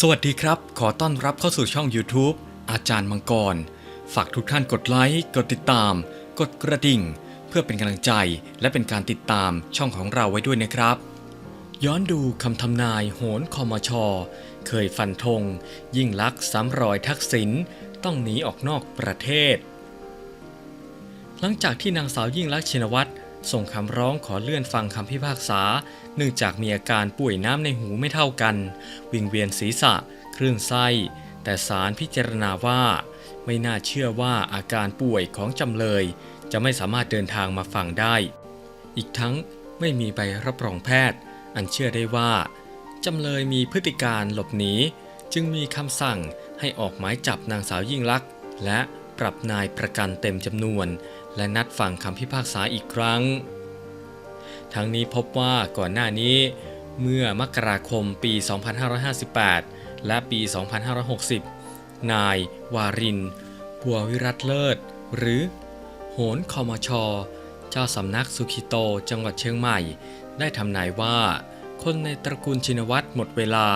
สวัสดีครับ ขอต้อนรับเข้าสู่ช่อง YouTube อาจารย์มังกร ฝากทุกท่านกดไลค์ กดติดตาม กดกระดิ่ง เพื่อเป็นกำลังใจ และเป็นการติดตามช่องของเราไว้ด้วยนะครับ ย้อนดูคำทำนายโหนคอมชเคยฟันธง ยิ่งลักษณ์สามรอยทักษิณต้องหนีออกนอกประเทศ หลังจากที่นางสาวยิ่งลักษณ์ชินวัตร ส่งคำร้องขอเลื่อนฟังคำพิพากษา เนื่องจากมีอาการป่วยน้ำในหูไม่เท่ากัน วิงเวียนศีรษะ คลื่นไส้ แต่ศาลพิจารณาว่า ไม่น่าเชื่อว่าอาการป่วยของจำเลย จะไม่สามารถเดินทางมาฟังได้ อีกทั้งไม่มีใบรับรองแพทย์ อันเชื่อได้ว่าจำเลยมีพฤติการหลบหนี จึงมีคำสั่งให้ออกหมายจับนางสาวยิ่งลักษณ์และปรับนายประกันเต็มจำนวน และนัดฟังคำพิพากษาอีกครั้ง ทั้งนี้พบว่าก่อนหน้านี้เมื่อมกราคมปี 2558 และปี 2560 นายวาริน บัววิรัตเลิศ หรือ โหนคอมชเจ้าสำนักสุขิโตจังหวัดเชียงใหม่ ได้ทำนายว่า คนในตระกูลชินวัตรหมดเวลา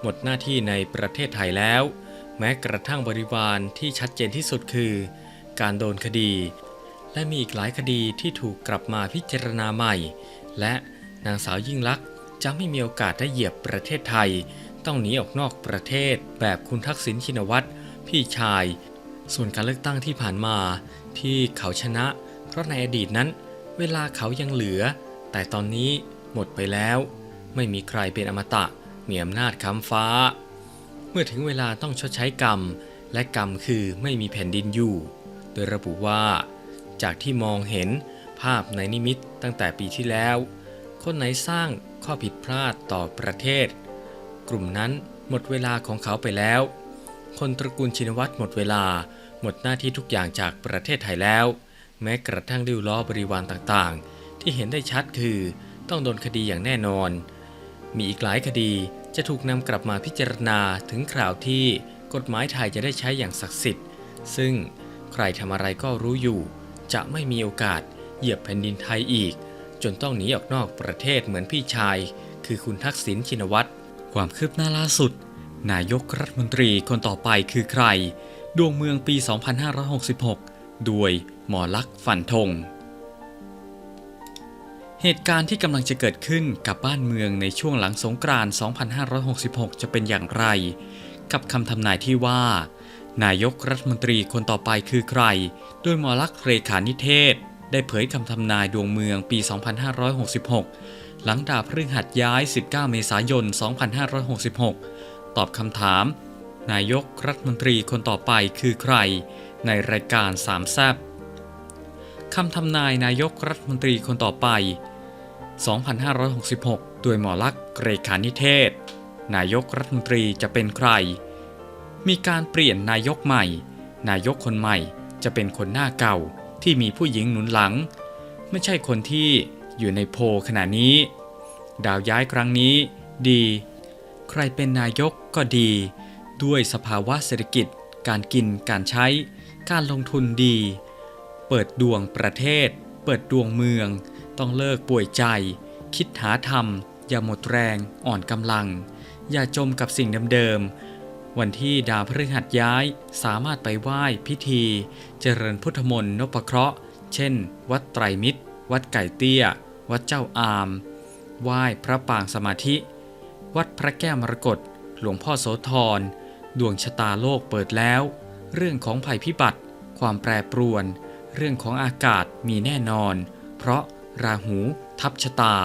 หมดหน้าที่ในประเทศไทยแล้ว แม้กระทั่งบริวารที่ชัดเจนที่สุดคือ การโดนคดี และมีอีกหลายคดีที่ถูกกลับมาพิจารณาใหม่ และนางสาวยิ่งลักษณ์จะไม่มีโอกาสได้เหยียบประเทศไทย ต้องหนีออกนอกประเทศแบบคุณทักษิณชินวัตรพี่ชาย ส่วนการเลือกตั้งที่ผ่านมาที่เขาชนะ เพราะในอดีตนั้น เวลาเขายังเหลือ แต่ตอนนี้หมดไปแล้ว ไม่มีใครเป็นอมตะมีอำนาจค้ำฟ้า เมื่อถึงเวลาต้องชดใช้กรรม และกรรมคือไม่มีแผ่นดินอยู่ โดยระบุว่า จากที่มองเห็นภาพในนิมิตตั้งแต่ปีที่แล้ว คนไหนสร้างข้อผิดพลาดต่อประเทศ กลุ่มนั้นหมดเวลาของเขาไปแล้ว คนตระกูลชินวัตรหมดเวลา หมดหน้าที่ทุกอย่างจากประเทศไทยแล้ว แม้กระทั่งดิวล้อบริวารต่างๆ ที่เห็นได้ชัดคือต้องโดนคดีอย่างแน่นอน มีอีกหลายคดีจะถูกนำกลับมาพิจารณาถึงคราวที่กฎหมายไทยจะได้ใช้อย่างศักดิ์สิทธิ์ ซึ่งใครทำอะไรก็รู้อยู่ จะไม่มีโอกาสเหยียบแผ่นดินไทยอีก จนต้องหนีออกนอกประเทศเหมือนพี่ชาย คือคุณทักษิณชินวัตรความคืบหน้าล่าสุด นายกรัฐมนตรีคนต่อไปคือใคร ดวงเมืองปี 2566ด้วยหมอลักษณ์ฝันธงเหตุการณ์ที่กำลังจะเกิดขึ้นกับบ้านเมืองในช่วงหลังสงกรานต์ 2566 จะเป็นอย่างไร กับคำทำนายที่ว่า นายกรัฐมนตรีคนต่อไปคือใคร โดยหมอลักษ์เรขานิเทศ ได้เผยคำทำนายดวงเมืองปี 2566 หลังดาวพฤหัสย้าย 19 เมษายน 2566 ตอบคำถาม นายกรัฐมนตรีคนต่อไปคือใคร ในรายการสามแซบคำทำนายนายกรัฐมนตรีคนต่อไป 2566 โดยหมอลักษ์เรขานิเทศ นายกรัฐมนตรีจะเป็นใคร มีการเปลี่ยนนายกใหม่ นายกคนใหม่จะเป็นคนหน้าเก่าที่มีผู้หญิงหนุนหลัง ไม่ใช่คนที่อยู่ในโพลขณะนี้ ดาวย้ายครั้งนี้ดี ใครเป็นนายกก็ดี ด้วยสภาวะเศรษฐกิจ การกินการใช้ การลงทุนดี เปิดดวงประเทศ เปิดดวงเมือง ต้องเลิกป่วยใจ คิดหาธรรม อย่าหมดแรง อ่อนกำลัง อย่าจมกับสิ่งเดิมๆ วันที่ดาวพฤหัสย้ายสามารถไปไหว้พิธี เจริญพุทธมนต์นพเคราะห์ เช่น วัดไตรมิตร วัดไก่เตี้ย วัดเจ้าอาม ไหว้พระปางสมาธิ วัดพระแก้วมรกตหลวงพ่อโสธร ดวงชะตาโลกเปิดแล้ว เรื่องของภัยพิบัติ ความแปรปรวน เรื่องของอากาศมีแน่นอน เพราะราหูทับชะตา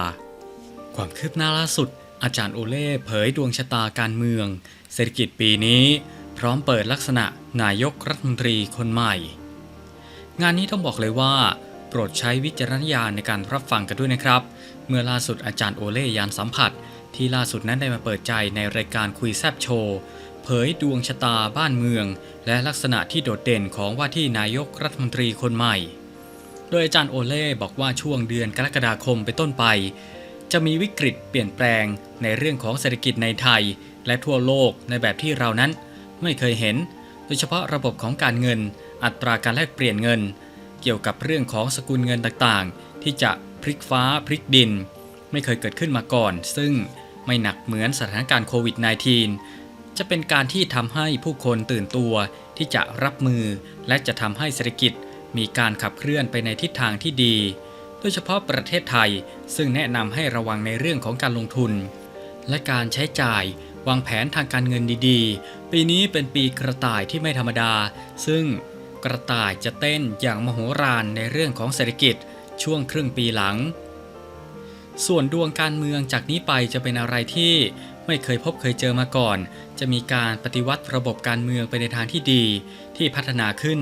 ความคืบหน้าล่าสุด อาจารย์โอเล่เผยดวงชะตาการเมือง เศรษฐกิจปีนี้ พร้อมเปิดลักษณะนายกรัฐมนตรีคนใหม่ งานนี้ต้องบอกเลยว่า โปรดใช้วิจารณญาณในการรับฟังกันด้วยนะครับ เมื่อล่าสุดอาจารย์โอเล่ยานสัมผัส ที่ล่าสุดนั้นได้มาเปิดใจในรายการคุยแซบโชว์เผยดวงชะตาบ้านเมือง และลักษณะที่โดดเด่นของว่าที่นายกรัฐมนตรีคนใหม่ โดยอาจารย์โอเล่บอกว่าช่วงเดือนกรกฎาคมเป็นต้นไป จะมีวิกฤตเปลี่ยนแปลงในเรื่องของเศรษฐกิจในไทย และทั่วโลกในแบบที่เรานั้น ไม่เคยเห็น โดยเฉพาะระบบของการเงิน อัตราการแลกเปลี่ยนเงิน เกี่ยวกับเรื่องของสกุลเงินต่างๆ ที่จะพลิกฟ้าพลิกดิน ไม่เคยเกิดขึ้นมาก่อน ซึ่งไม่หนักเหมือนสถานการณ์โควิด -19 จะเป็นการที่ทำให้ผู้คนตื่นตัวที่จะรับมือ และจะทำให้เศรษฐกิจมีการขับเคลื่อนไปในทิศทางที่ดี โดยเฉพาะประเทศไทย ซึ่งแนะนำให้ระวังในเรื่องของการลงทุน และการใช้จ่ายวางแผนทางการเงินดีๆ ปีนี้เป็นปีกระต่ายที่ไม่ธรรมดา ซึ่งกระต่ายจะเต้นอย่างมโหฬารในเรื่องของเศรษฐกิจช่วงครึ่งปีหลัง ส่วนดวงการเมืองจากนี้ไปจะเป็นอะไรที่ไม่เคยพบเคยเจอมาก่อน จะมีการปฏิวัติระบบการเมืองไปในทางที่ดีที่พัฒนาขึ้น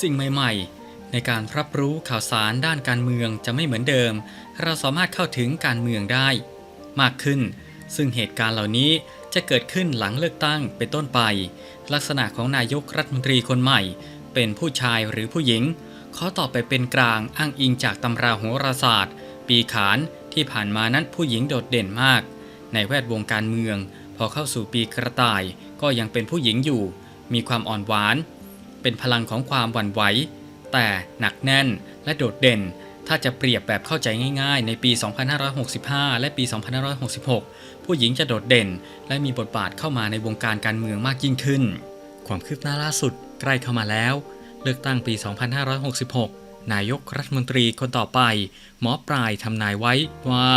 สิ่งใหม่ ๆ ในการรับรู้ข่าวสารด้านการเมืองจะไม่เหมือนเดิม เราสามารถเข้าถึงการเมืองได้ มากขึ้น ซึ่งเหตุการณ์เหล่านี้จะเกิดขึ้นหลังเลือกตั้งเป็นต้นไป ลักษณะของนายกรัฐมนตรีคนใหม่ เป็นผู้ชายหรือผู้หญิงขอตอบไปเป็นกลางอ้างอิงจากตำราโหราศาสตร์ ปีขานที่ผ่านมานั้นผู้หญิงโดดเด่นมาก ในแวดวงการเมือง พอเข้าสู่ปีกระต่ายก็ยังเป็นผู้หญิงอยู่ มีความอ่อนหวาน เป็นพลังของความหวั่นไหว แต่หนักแน่นและโดดเด่น ถ้าจะเปรียบแบบเข้าใจง่ายๆ ในปี 2565 และปี 2566 ผู้หญิงจะโดดเด่น และมีบทบาทเข้ามาในวงการการเมืองมากยิ่งขึ้น ความคืบหน้าล่าสุดใกล้เข้ามาแล้ว เลือกตั้งปี 2566 นายกรัฐมนตรีคนต่อไป หมอปลายทำนายไว้ว่า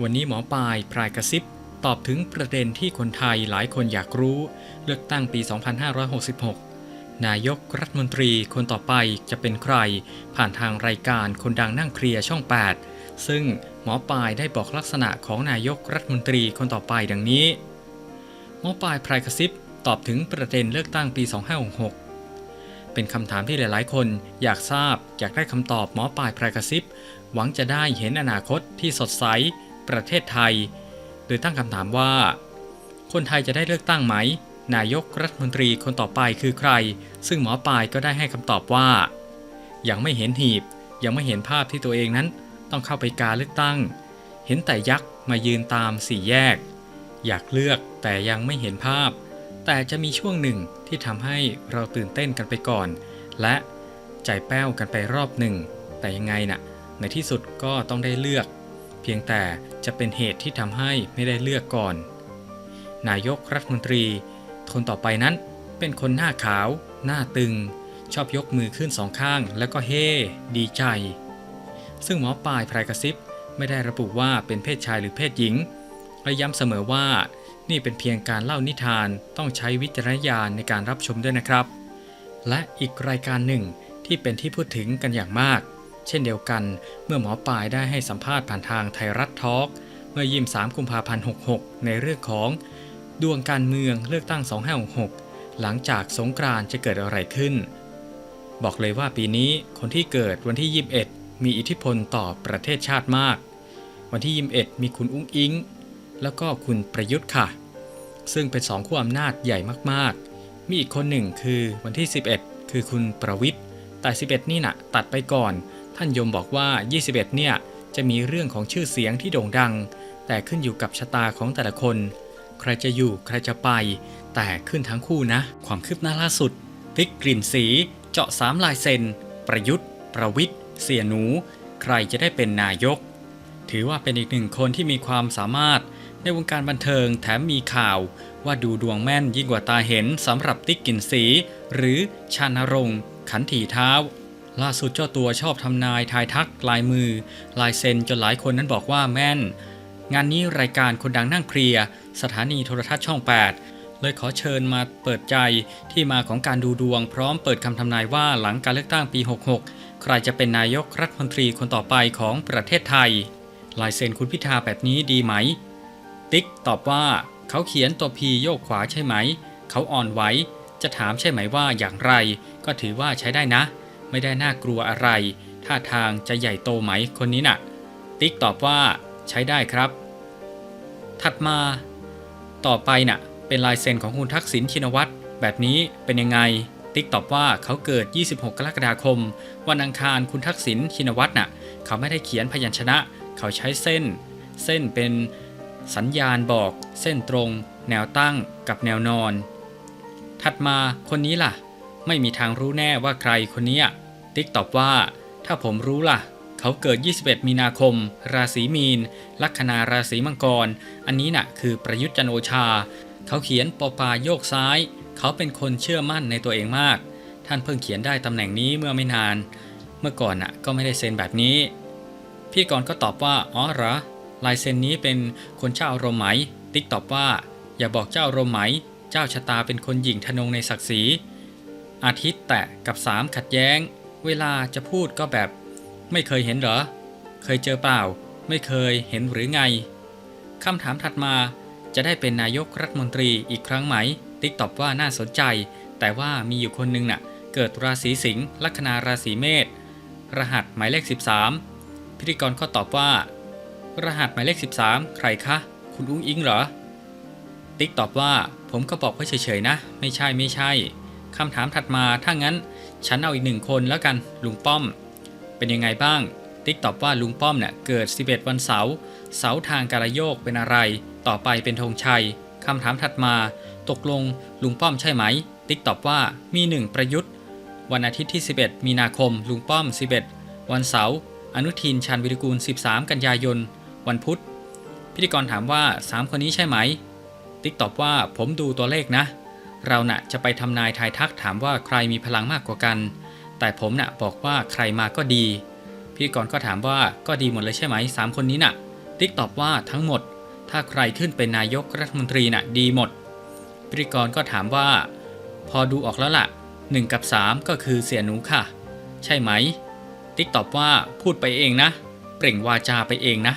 วันนี้หมอปลายพรายกระซิบตอบถึงประเด็นที่คนไทยหลายคนอยากรู้ เลือกตั้งปี 2566 นายกรัฐมนตรีคนต่อไปจะเป็นใคร ผ่านทางรายการคนดังนั่งเคลียร์ช่อง 8 ซึ่งหมอปลายได้บอกลักษณะของนายกรัฐมนตรีคนต่อไปดังนี้ หมอปลายพรายกระซิบตอบถึงประเด็นเลือกตั้งปี 2566 เป็นคำถามที่หลาย ๆ คนอยากทราบอยากได้คำตอบหมอปลายพรายกระซิบหวังจะได้เห็นอนาคตที่สดใสประเทศไทย โดยตั้งคำถามว่า คนไทยจะได้เลือกตั้งไหม นายกรัฐมนตรีคนต่อไปคือใคร ซึ่งหมอปลายก็ได้ให้คำตอบว่า ยังไม่เห็นหีบ ยังไม่เห็นภาพที่ตัวเองนั้น ต้องเข้าไปการเลือกตั้ง เห็นแต่ยักษ์มายืนตามสี่แยก อยากเลือกแต่ยังไม่เห็นภาพ แต่จะมีช่วงหนึ่งที่ทำให้เราตื่นเต้นกันไปก่อน และใจแป้วกันไปรอบหนึ่ง แต่ยังไงน่ะ ในที่สุดก็ต้องได้เลือก เพียงแต่จะเป็นเหตุที่ทำให้ไม่ได้เลือกก่อน นายกรัฐมนตรี คนต่อไปนั้นเป็นคนหน้าขาว หน้าตึง ชอบยกมือขึ้นสองข้าง แล้วก็เฮ่ดีใจ ซึ่งหมอปลายพรายกระซิบไม่ได้ระบุว่าเป็นเพศชายหรือเพศหญิง และย้ำเสมอว่า นี่เป็นเพียงการเล่านิทานต้องใช้วิจารณญาณในการรับชมด้วยนะครับ และอีกรายการหนึ่งที่เป็นที่พูดถึงกันอย่างมาก เช่นเดียวกัน เมื่อหมอปลายได้ให้สัมภาษณ์ผ่านทางไทยรัฐทอล์กเมื่อยิม3กุมภาพันธ์66 ในเรื่องของ ดวงการเมืองเลือกตั้ง 2566 หลังจากสงกรานจะเกิดอะไรขึ้น บอกเลยว่าปีนี้คนที่เกิดวันที่ 21 มีอิทธิพลต่อประเทศชาติมาก วันที่ 21 มีคุณอุ้งอิง แล้วก็คุณประยุทธ์ค่ะ ซึ่งเป็นสองขั้วอำนาจใหญ่มากๆ มีอีกคนหนึ่งคือวันที่ 11 คือคุณประวิทย์แต่ 11 นี่นะตัดไปก่อน ท่านยมบอกว่า 21 เนี่ยจะมีเรื่องของชื่อเสียงที่โด่งดัง แต่ขึ้นอยู่กับชะตาของแต่ละคน ใครจะอยู่ใครจะไป แต่ขึ้นทั้งคู่นะ ความคืบหน้าล่าสุดติ๊กกลิ่นสีเจาะสามลายเซ็น ประยุทธ์ ประวิทย์ เสียหนู ใครจะได้เป็นนายก ถือว่าเป็นอีกหนึ่งคนที่มีความสามารถในวงการบันเทิงแถมมีข่าว ว่าดูดวงแม่นยิ่งกว่าตาเห็นสำหรับติ๊กกลิ่นสี หรือชานรงค์ขันถีเท้าล่าสุดเจ้าตัวชอบทำนายทายทักลายมือ ลายเซ็นจนหลายคนนั้นบอกว่าแม่น งานนี้รายการคนดังนั่งเคลียร์สถานีโทรทัศน์ช่อง 8 เลยขอเชิญมาเปิดใจที่มาของการดูดวง พร้อมเปิดคำทำนายว่าหลังการเลือกตั้งปี 66 ใครจะเป็นนายกรัฐมนตรีคนต่อไปของประเทศไทย ลายเซ็นคุณพิธาแบบนี้ดีไหม ติ๊กตอบว่า เขาเขียนตัวพีโยกขวาใช่ไหม เขาอ่อนไหวจะถามใช่ไหมว่าอย่างไร ก็ถือว่าใช้ได้นะ ไม่ได้น่ากลัวอะไรท่าทางจะใหญ่โตไหมคนนี้น่ะ ติ๊กตอบว่า ใช้ได้ครับ ถัดมา ต่อไปน่ะ เป็นลายเซ็นของคุณทักษิณชินวัตรแบบนี้เป็นยังไง ติ๊กตอบว่าเขาเกิด 26 กรกฎาคม วันอังคารคุณทักษิณชินวัตรน่ะ เขาไม่ได้เขียนพยัญชนะ เขาใช้เส้น เส้นเป็นสัญญาณบอก เส้นตรง แนวตั้งกับแนวนอน ถัดมาคนนี้ล่ะ ไม่มีทางรู้แน่ว่าใครคนนี้อะติ๊กตอบว่า ถ้าผมรู้ล่ะ เขาเกิด 21 มีนาคม ราศีมีน ลัคนาราศีมังกร อันนี้น่ะคือประยุทธ์จันทร์โอชา เขาเขียนปอปาโยกซ้าย เขาเป็นคนเชื่อมั่นในตัวเองมาก ท่านเพิ่งเขียนได้ตำแหน่งนี้เมื่อไม่นาน เมื่อก่อนน่ะก็ไม่ได้เซ็นแบบนี้ พี่กรณ์ก็ตอบว่า อ๋อเหรอ ลายเซ็นนี้เป็นคนเจ้าอารมณ์ไหม ติ๊กตอบว่า อย่าบอกเจ้าอารมณ์ไหม เจ้าชะตาเป็นคนหยิ่งทนงในศักดิ์ศรี อาทิตย์แตะกับสามขัดแย้ง เวลาจะพูดก็แบบ ไม่เคยเห็นเหรอ เคยเจอเปล่า ไม่เคยเห็นหรือไงคำถามถัดมาจะได้เป็นนายกรัฐมนตรีอีกครั้งไหม ติ๊กตอบว่าน่าสนใจ แต่ว่ามีอยู่คนหนึงน่ะ เกิดราศีสิงห์ลัคนาราศีเมษรหัสหมายเลข 13 พิธีกรก็ตอบว่า รหัสหมายเลข 13 ใครคะ คุณอุ้งอิงเหรอ ติ๊กตอบว่า ผมก็บอกไว้เฉยๆนะ ไม่ใช่ไม่ใช่คำถามถัดมาถ้างั้น ฉันเอาอีกหนึ่งคนแล้วกันลุงป้อม เป็นยังไงบ้าง ติ๊กตอบว่าลุงป้อมเนี่ยเกิด 11 วันเสาร์เสาทางการโยกเป็นอะไร ต่อไปเป็นธงชัยคำถามถัดมา ตกลงลุงป้อมใช่ไหม ติ๊กตอบว่ามีหนึ่งประยุทธ์ วันอาทิตย์ที่ 11 มีนาคม ลุงป้อม 11 วันเสาร์อนุทินชาญวิริกูล 13 กันยายน วันพุธ พิธีกรถามว่า 3 คนนี้ใช่ไหม ติ๊กตอบว่าผมดูตัวเลขนะ เราน่ะจะไปทำนายทายทักถามว่าใครมีพลังมากกว่ากัน แต่ผมน่ะบอกว่าใครมาก็ดีพิธีกรก็ถามว่าก็ดีหมดเลยใช่ไหมสามคนนี้น่ะ ติ๊กตอบว่าทั้งหมด ถ้าใครขึ้นเป็นนายกรัฐมนตรีน่ะดีหมดพิธีกรก็ถามว่า พอดูออกแล้วล่ะ 1 กับ 3 ก็คือเสียหนูค่ะ ใช่ไหม ติ๊กตอบว่าพูดไปเองนะ เปล่งวาจาไปเองนะ